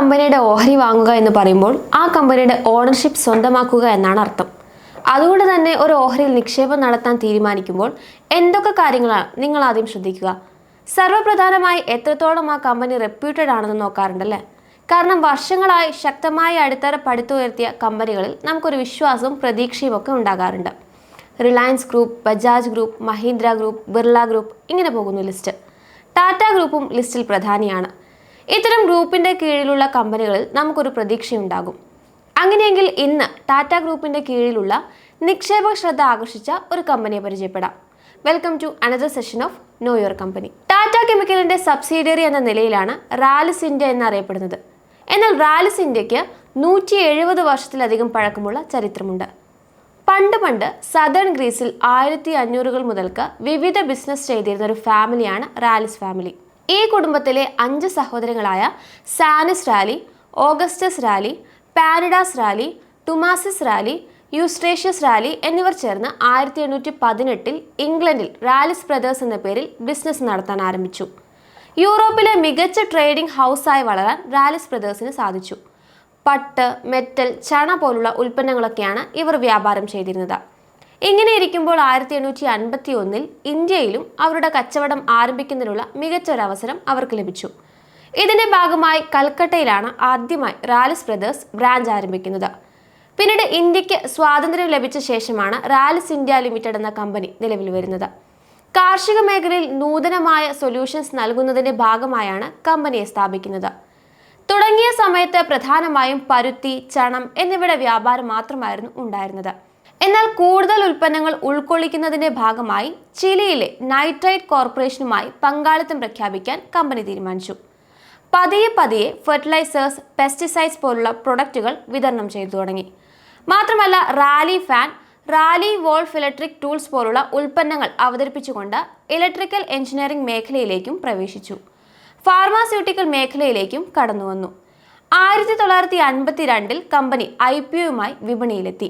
കമ്പനിയുടെ ഓഹരി വാങ്ങുക എന്ന് പറയുമ്പോൾ ആ കമ്പനിയുടെ ഓണർഷിപ്പ് സ്വന്തമാക്കുക എന്നാണ് അർത്ഥം. അതുകൊണ്ട് തന്നെ ഒരു ഓഹരിയിൽ നിക്ഷേപം നടത്താൻ തീരുമാനിക്കുമ്പോൾ എന്തൊക്കെ കാര്യങ്ങളാണ് നിങ്ങൾ ആദ്യം ശ്രദ്ധിക്കുക? സർവപ്രധാനമായി എത്രത്തോളം ആ കമ്പനി റെപ്യൂട്ടഡ് ആണെന്ന് നോക്കാറുണ്ടല്ലേ? കാരണം വർഷങ്ങളായി ശക്തമായ അടിത്തറ പടുത്തുയർത്തിയ കമ്പനികളിൽ നമുക്കൊരു വിശ്വാസവും പ്രതീക്ഷയും ഒക്കെ ഉണ്ടാകാറുണ്ട്. Reliance group Bajaj group Mahindra group Birla group ഇങ്ങനെ പോകുന്നു ലിസ്റ്റ് ടാറ്റ ഗ്രൂപ്പും ലിസ്റ്റിൽ പ്രധാനിയാണ്. ഇത്തരം ഗ്രൂപ്പിന്റെ കീഴിലുള്ള കമ്പനികളിൽ നമുക്കൊരു പ്രതീക്ഷയുണ്ടാകും. അങ്ങനെയെങ്കിൽ ഇന്ന് ടാറ്റ ഗ്രൂപ്പിന്റെ കീഴിലുള്ള നിക്ഷേപക ശ്രദ്ധ ആകർഷിച്ച ഒരു കമ്പനിയെ പരിചയപ്പെടാം. Welcome to another session of know your company Tata കെമിക്കലിന്റെ subsidiary എന്ന നിലയിലാണ് റാലിസ് ഇന്ത്യ എന്നറിയപ്പെടുന്നത്. എന്നാൽ റാലിസ് ഇന്ത്യയ്ക്ക് നൂറ്റി എഴുപത് വർഷത്തിലധികം പഴക്കമുള്ള ചരിത്രമുണ്ട്. പണ്ട് പണ്ട് സദേൺ ഗ്രീസിൽ ആയിരത്തി അഞ്ഞൂറുകൾ മുതൽക്ക് വിവിധ ബിസിനസ് ചെയ്തിരുന്ന ഒരു ഫാമിലിയാണ് റാലിസ് ഫാമിലി ഈ കുടുംബത്തിലെ അഞ്ച് സഹോദരങ്ങളായ Zannis Ralli Augustus Ralli Pandias Ralli Toumazis Ralli Eustratius Ralli എന്നിവർ ചേർന്ന് ആയിരത്തി എണ്ണൂറ്റി പതിനെട്ടിൽ ഇംഗ്ലണ്ടിൽ റാലിസ് ബ്രദേഴ്സ് എന്ന പേരിൽ ബിസിനസ് നടത്താൻ ആരംഭിച്ചു. യൂറോപ്പിലെ മികച്ച ട്രേഡിംഗ് ഹൗസായി വളരാൻ റാലിസ് ബ്രദേഴ്സിന് സാധിച്ചു. പട്ട് മെറ്റൽ ചണ പോലുള്ള ഉൽപ്പന്നങ്ങളൊക്കെയാണ് ഇവർ വ്യാപാരം ചെയ്തിരുന്നത്. ഇങ്ങനെ ഇരിക്കുമ്പോൾ ആയിരത്തി എണ്ണൂറ്റി അൻപത്തി ഒന്നിൽ ഇന്ത്യയിലും അവരുടെ കച്ചവടം ആരംഭിക്കുന്നതിനുള്ള മികച്ച ഒരു അവസരം അവർക്ക് ലഭിച്ചു. ഇതിന്റെ ഭാഗമായി കൽക്കട്ടയിലാണ് ആദ്യമായി റാലിസ് ബ്രദേഴ്സ് ബ്രാഞ്ച് ആരംഭിക്കുന്നത്. പിന്നീട് ഇന്ത്യയ്ക്ക് സ്വാതന്ത്ര്യം ലഭിച്ച ശേഷമാണ് റാലിസ് ഇന്ത്യ ലിമിറ്റഡ് എന്ന കമ്പനി നിലവിൽ വരുന്നത്. കാർഷിക മേഖലയിൽ നൂതനമായ സൊല്യൂഷൻസ് നൽകുന്നതിന്റെ ഭാഗമായാണ് കമ്പനിയെ സ്ഥാപിക്കുന്നത്. തുടങ്ങിയ സമയത്ത് പ്രധാനമായും പരുത്തി ചണം എന്നിവയുടെ വ്യാപാരം മാത്രമായിരുന്നു ഉണ്ടായിരുന്നത്. എന്നാൽ കൂടുതൽ ഉൽപ്പന്നങ്ങൾ ഉൾക്കൊള്ളിക്കുന്നതിന്റെ ഭാഗമായി ചിലിയിലെ നൈട്രൈറ്റ് കോർപ്പറേഷനുമായി പങ്കാളിത്തം പ്രഖ്യാപിക്കാൻ കമ്പനി തീരുമാനിച്ചു. പതിയെ പതിയെ ഫെർട്ടിലൈസേഴ്സ് പെസ്റ്റിസൈഡ്സ് പോലുള്ള പ്രൊഡക്റ്റുകൾ വിതരണം ചെയ്തു തുടങ്ങി. മാത്രമല്ല Ralli fan Ralli Wolf electric tools പോലുള്ള ഉൽപ്പന്നങ്ങൾ അവതരിപ്പിച്ചുകൊണ്ട് ഇലക്ട്രിക്കൽ എഞ്ചിനീയറിംഗ് മേഖലയിലേക്കും പ്രവേശിച്ചു. ഫാർമാസ്യൂട്ടിക്കൽ മേഖലയിലേക്കും കടന്നു വന്നു ആയിരത്തി തൊള്ളായിരത്തി അൻപത്തി രണ്ടിൽ കമ്പനി ഐ പി ഒയുമായി വിപണിയിലെത്തി.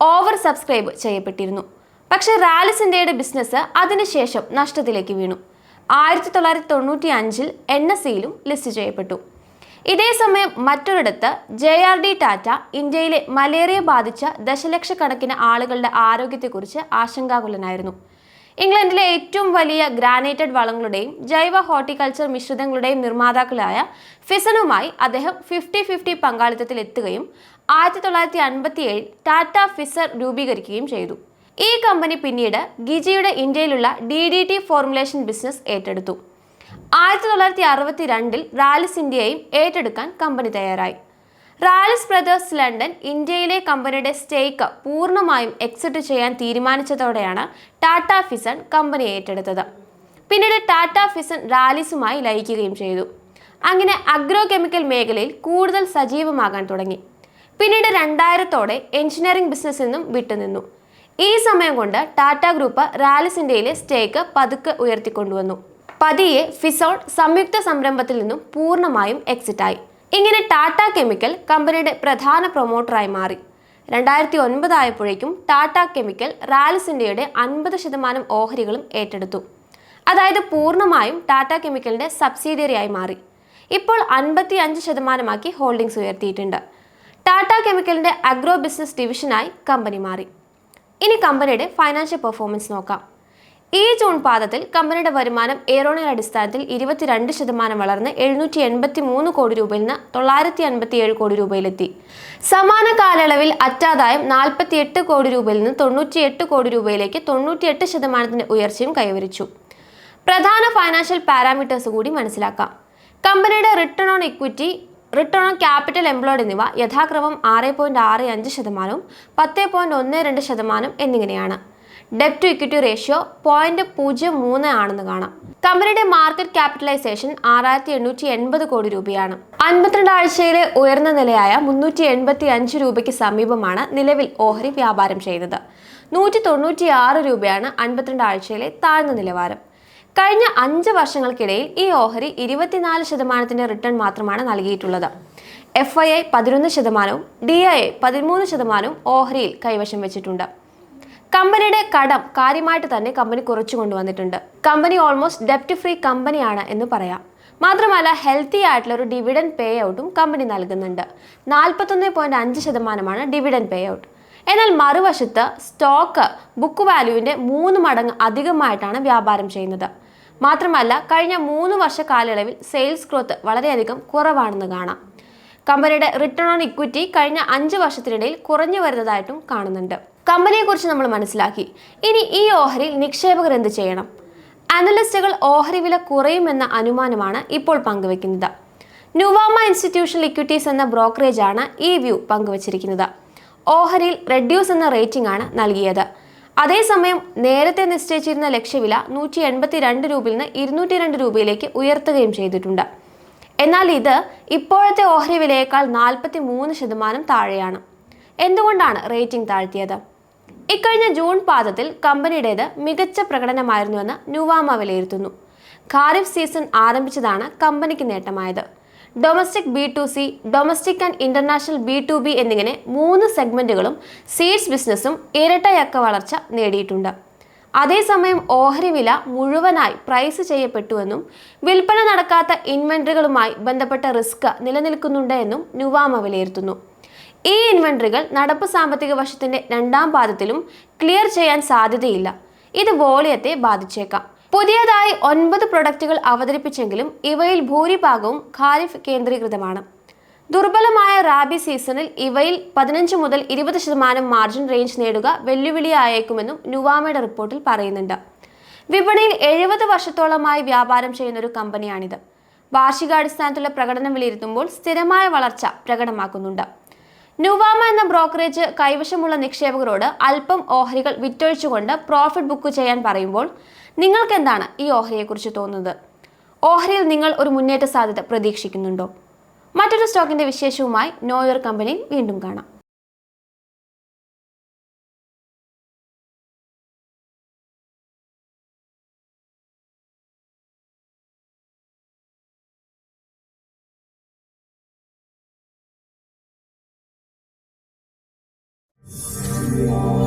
ഓവർ സബ്സ്ക്രൈബ് ചെയ്യപ്പെട്ടിരുന്നു. പക്ഷേ റാലിസ് ഇന്ത്യയുടെ ബിസിനസ് അതിനുശേഷം നഷ്ടത്തിലേക്ക് വീണു. ആയിരത്തി തൊള്ളായിരത്തി തൊണ്ണൂറ്റി അഞ്ചിൽ എൻ എസ് സിയിലും ലിസ്റ്റ് ചെയ്യപ്പെട്ടു. ഇതേസമയം മറ്റൊരിടത്ത് ജെ ആർ ഡി ടാറ്റ ഇന്ത്യയിലെ മലേറിയ ബാധിച്ച ദശലക്ഷക്കണക്കിന് ആളുകളുടെ ആരോഗ്യത്തെക്കുറിച്ച് ആശങ്കാകുലനായിരുന്നു. ഇംഗ്ലണ്ടിലെ ഏറ്റവും വലിയ ഗ്രാനൈറ്റഡ് വളങ്ങളുടെയും ജൈവ ഹോർട്ടിക്കൾച്ചർ മിശ്രിതങ്ങളുടെയും നിർമ്മാതാക്കളായ ഫിസനുമായി അദ്ദേഹം ഫിഫ്റ്റി ഫിഫ്റ്റി പങ്കാളിത്തത്തിൽ എത്തുകയും ആയിരത്തി തൊള്ളായിരത്തി അൻപത്തി ഏഴിൽ ടാറ്റ ഫിസർ രൂപീകരിക്കുകയും ചെയ്തു. ഈ കമ്പനി പിന്നീട് ഗിജിയുടെ ഇന്ത്യയിലുള്ള D D T formulation business ഏറ്റെടുത്തു. ആയിരത്തി തൊള്ളായിരത്തി അറുപത്തി രണ്ടിൽ റാലിസ് ഇന്ത്യയെയും ഏറ്റെടുക്കാൻ കമ്പനി തയ്യാറായി. റാലിസ് ബ്രദേഴ്സ് ലണ്ടൻ ഇന്ത്യയിലെ കമ്പനിയുടെ സ്റ്റേക്ക് പൂർണമായും എക്സിറ്റ് ചെയ്യാൻ തീരുമാനിച്ചതോടെയാണ് ടാറ്റ ഫിസൺ കമ്പനി ഏറ്റെടുത്തത്. പിന്നീട് ടാറ്റ ഫിസൺ റാലിസുമായി ലയിക്കുകയും ചെയ്തു. അങ്ങനെ അഗ്രോ കെമിക്കൽ മേഖലയിൽ കൂടുതൽ സജീവമാകാൻ തുടങ്ങി. പിന്നീട് രണ്ടായിരത്തോടെ എഞ്ചിനീയറിംഗ് ബിസിനസ്സിൽ നിന്നും വിട്ടുനിന്നു. ഈ സമയം കൊണ്ട് ടാറ്റ ഗ്രൂപ്പ് റാലിസ് ഇന്ത്യയിലെ സ്റ്റേക്ക് പതുക്കെ ഉയർത്തിക്കൊണ്ടുവന്നു. പതിയെ ഫിസോൺ സംയുക്ത സംരംഭത്തിൽ നിന്നും പൂർണമായും എക്സിറ്റായി. ഇങ്ങനെ ടാറ്റ കെമിക്കൽ കമ്പനിയുടെ പ്രധാന പ്രൊമോട്ടറായി മാറി. രണ്ടായിരത്തി ഒൻപത് ആയപ്പോഴേക്കും ടാറ്റ കെമിക്കൽ റാലിസ് ഇന്ത്യയുടെ അൻപത് ശതമാനം ഓഹരികളും ഏറ്റെടുത്തു. അതായത് പൂർണമായും ടാറ്റ കെമിക്കലിന്റെ സബ്സിഡിയറിയായി മാറി. ഇപ്പോൾ അൻപത്തി അഞ്ച് ശതമാനമാക്കി ഹോൾഡിംഗ്സ് ഉയർത്തിയിട്ടുണ്ട്. ടാറ്റ കെമിക്കലിന്റെ അഗ്രോ ബിസിനസ് ഡിവിഷനായി കമ്പനി മാറി. ഇനി കമ്പനിയുടെ ഫൈനാൻഷ്യൽ പെർഫോമൻസ് നോക്കാം. ഈ ജൂൺ പാദത്തിൽ കമ്പനിയുടെ വരുമാനം ഏറോണിയർ അടിസ്ഥാനത്തിൽ ഇരുപത്തിരണ്ട് ശതമാനം വളർന്ന് എഴുന്നൂറ്റി എൺപത്തി മൂന്ന് കോടി രൂപയിൽ നിന്ന് തൊള്ളായിരത്തി അൻപത്തി ഏഴ് കോടി രൂപയിലെത്തി. സമാന കാലയളവിൽ അറ്റാദായം നാൽപ്പത്തി എട്ട് കോടി രൂപയിൽ നിന്ന് തൊണ്ണൂറ്റി എട്ട് കോടി രൂപയിലേക്ക് തൊണ്ണൂറ്റിയെട്ട് ശതമാനത്തിന്റെ ഉയർച്ചയും കൈവരിച്ചു. പ്രധാന ഫൈനാൻഷ്യൽ പാരാമീറ്റേഴ്സ് കൂടി മനസ്സിലാക്കാം. കമ്പനിയുടെ return on equity return on capital employed എന്നിവ യഥാക്രമം ആറ് പോയിന്റ് ആറ് അഞ്ച് ശതമാനവും പത്ത് പോയിന്റ് ഒന്ന് രണ്ട് ശതമാനം എന്നിങ്ങനെയാണ്. ഡെപ്റ്റ് ടു ഇക്വിറ്റി റേഷ്യോ പോയിന്റ് പൂജ്യം മൂന്ന് ആണെന്ന് കാണാം. കമ്പനിയുടെ മാർക്കറ്റ് ക്യാപിറ്റലൈസേഷൻ ആറായിരത്തി എണ്ണൂറ്റി എൺപത് കോടി രൂപയാണ്. അൻപത്തിരണ്ട് ആഴ്ചയിലെ ഉയർന്ന നിലയായ മുന്നൂറ്റി എൺപത്തി അഞ്ച് രൂപയ്ക്ക് സമീപമാണ് നിലവിൽ ഓഹരി വ്യാപാരം ചെയ്യുന്നത് നൂറ്റി തൊണ്ണൂറ്റി ആറ് രൂപയാണ് അൻപത്തിരണ്ട് ആഴ്ചയിലെ താഴ്ന്ന നിലവാരം. കഴിഞ്ഞ അഞ്ച് വർഷങ്ങൾക്കിടയിൽ ഈ ഓഹരി ഇരുപത്തിനാല് ശതമാനത്തിന്റെ റിട്ടേൺ മാത്രമാണ് നൽകിയിട്ടുള്ളത്. എഫ് ഐ ഐ പതിനൊന്ന് ശതമാനവും ഡി ഐ ഐ പതിമൂന്ന് ശതമാനവും ഓഹരിയിൽ കൈവശം വെച്ചിട്ടുണ്ട്. കമ്പനിയുടെ കടം കാര്യമായിട്ട് തന്നെ കമ്പനി കുറച്ചു കൊണ്ടുവന്നിട്ടുണ്ട്. കമ്പനി ഓൾമോസ്റ്റ് ഡെപ്റ്റ് ഫ്രീ കമ്പനിയാണ് എന്ന് പറയാം. മാത്രമല്ല ഹെൽത്തി ആയിട്ടുള്ള ഒരു ഡിവിഡൻ പേ ഔട്ടും കമ്പനി നൽകുന്നുണ്ട്. നാൽപ്പത്തൊന്ന് പോയിന്റ് അഞ്ച് ശതമാനമാണ് ഡിവിഡൻ പേ ഔട്ട് എന്നാൽ മറുവശത്ത് സ്റ്റോക്ക് ബുക്ക് വാല്യൂവിന്റെ മൂന്ന് മടങ്ങ് അധികമായിട്ടാണ് വ്യാപാരം ചെയ്യുന്നത്. മാത്രമല്ല കഴിഞ്ഞ മൂന്ന് വർഷ കാലയളവിൽ സെയിൽസ് ഗ്രോത്ത് വളരെയധികം കുറവാണെന്ന് കാണാം. കമ്പനിയുടെ റിട്ടേൺ ഓൺ ഇക്വിറ്റി കഴിഞ്ഞ അഞ്ച് വർഷത്തിനിടയിൽ കുറഞ്ഞു വരുന്നതായിട്ടും കാണുന്നുണ്ട്. കമ്പനിയെക്കുറിച്ച് നമ്മൾ മനസ്സിലാക്കി. ഇനി ഈ ഓഹരിയിൽ നിക്ഷേപകർ എന്ത് ചെയ്യണം? അനലിസ്റ്റുകൾ ഓഹരി വില കുറയുമെന്ന അനുമാനമാണ് ഇപ്പോൾ പങ്കുവെക്കുന്നത്. നുവാമ ഇൻസ്റ്റിറ്റ്യൂഷണൽ ഇക്വിറ്റീസ് എന്ന ബ്രോക്കറേജ് ആണ് ഈ വ്യൂ പങ്കുവച്ചിരിക്കുന്നത്. ഓഹരിയിൽ റെഡ്യൂസ് എന്ന റേറ്റിംഗ് ആണ് നൽകിയത്. അതേസമയം നേരത്തെ നിശ്ചയിച്ചിരുന്ന ലക്ഷ്യവില നൂറ്റി എൺപത്തി രണ്ട് രൂപയിൽ നിന്ന് ഇരുന്നൂറ്റി രണ്ട് രൂപയിലേക്ക് ഉയർത്തുകയും ചെയ്തിട്ടുണ്ട്. എന്നാൽ ഇത് ഇപ്പോഴത്തെ ഓഹരി വിലയേക്കാൾ നാൽപ്പത്തി മൂന്ന് ശതമാനം താഴെയാണ്. എന്തുകൊണ്ടാണ് റേറ്റിംഗ് താഴ്ത്തിയത്? ഇക്കഴിഞ്ഞ ജൂൺ പാദത്തിൽ കമ്പനിയുടേത് മികച്ച പ്രകടനമായിരുന്നുവെന്ന് നുവാമ വിലയിരുത്തുന്നു. ഖാരിഫ് സീസൺ ആരംഭിച്ചതാണ് കമ്പനിക്ക് നേട്ടമായത്. Domestic B to C domestic and international B to B എന്നിങ്ങനെ മൂന്ന് സെഗ്മെന്റുകളും സീഡ്സ് ബിസിനസ്സും ഇരട്ടയക്ക വളർച്ച നേടിയിട്ടുണ്ട്. അതേസമയം ഓഹരി വില മുഴുവനായി പ്രൈസ് ചെയ്യപ്പെട്ടുവെന്നും വിൽപ്പന നടക്കാത്ത ഇൻവെന്ററികളുമായി ബന്ധപ്പെട്ട റിസ്ക് നിലനിൽക്കുന്നുണ്ട് എന്നും നുവാമ വിലയിരുത്തുന്നു. ഈ ഇൻവെന്ററികൾ നടപ്പ് സാമ്പത്തിക വർഷത്തിന്റെ രണ്ടാം പാദത്തിലും ക്ലിയർ ചെയ്യാൻ സാധ്യതയില്ല. ഇത് വോളിയത്തെ ബാധിച്ചേക്കാം. പുതിയതായി ഒൻപത് പ്രൊഡക്റ്റുകൾ അവതരിപ്പിച്ചെങ്കിലും ഇവയിൽ ഭൂരിഭാഗവും ഖാരിഫ് കേന്ദ്രീകൃതമാണ്. ദുർബലമായ റാബി സീസണിൽ ഇവയിൽ പതിനഞ്ച് മുതൽ ഇരുപത് ശതമാനം മാർജിൻ റേഞ്ച് നേടുക വെല്ലുവിളിയായേക്കുമെന്നും നുവാമയുടെ റിപ്പോർട്ടിൽ പറയുന്നുണ്ട്. വിപണിയിൽ എഴുപത് വർഷത്തോളമായി വ്യാപാരം ചെയ്യുന്ന ഒരു കമ്പനിയാണിത്. വാർഷികാടിസ്ഥാനത്തിലുള്ള പ്രകടനം വിലയിരുത്തുമ്പോൾ സ്ഥിരമായ വളർച്ച പ്രകടമാക്കുന്നുണ്ട്. നുവാമ എന്ന ബ്രോക്കറേജ് കൈവശമുള്ള നിക്ഷേപകരോട് അല്പം ഓഹരികൾ വിറ്റൊഴിച്ചുകൊണ്ട് പ്രോഫിറ്റ് ബുക്ക് ചെയ്യാൻ പറയുമ്പോൾ നിങ്ങൾക്ക് എന്താണ് ഈ ഓഹരിയെക്കുറിച്ച് തോന്നുന്നത്? ഓഹരിയിൽ നിങ്ങൾ ഒരു മുന്നേറ്റ സാധ്യത പ്രതീക്ഷിക്കുന്നുണ്ടോ? മറ്റൊരു സ്റ്റോക്കിന്റെ വിശേഷവുമായി നോയർ കമ്പനി വീണ്ടും കാണാം Yeah.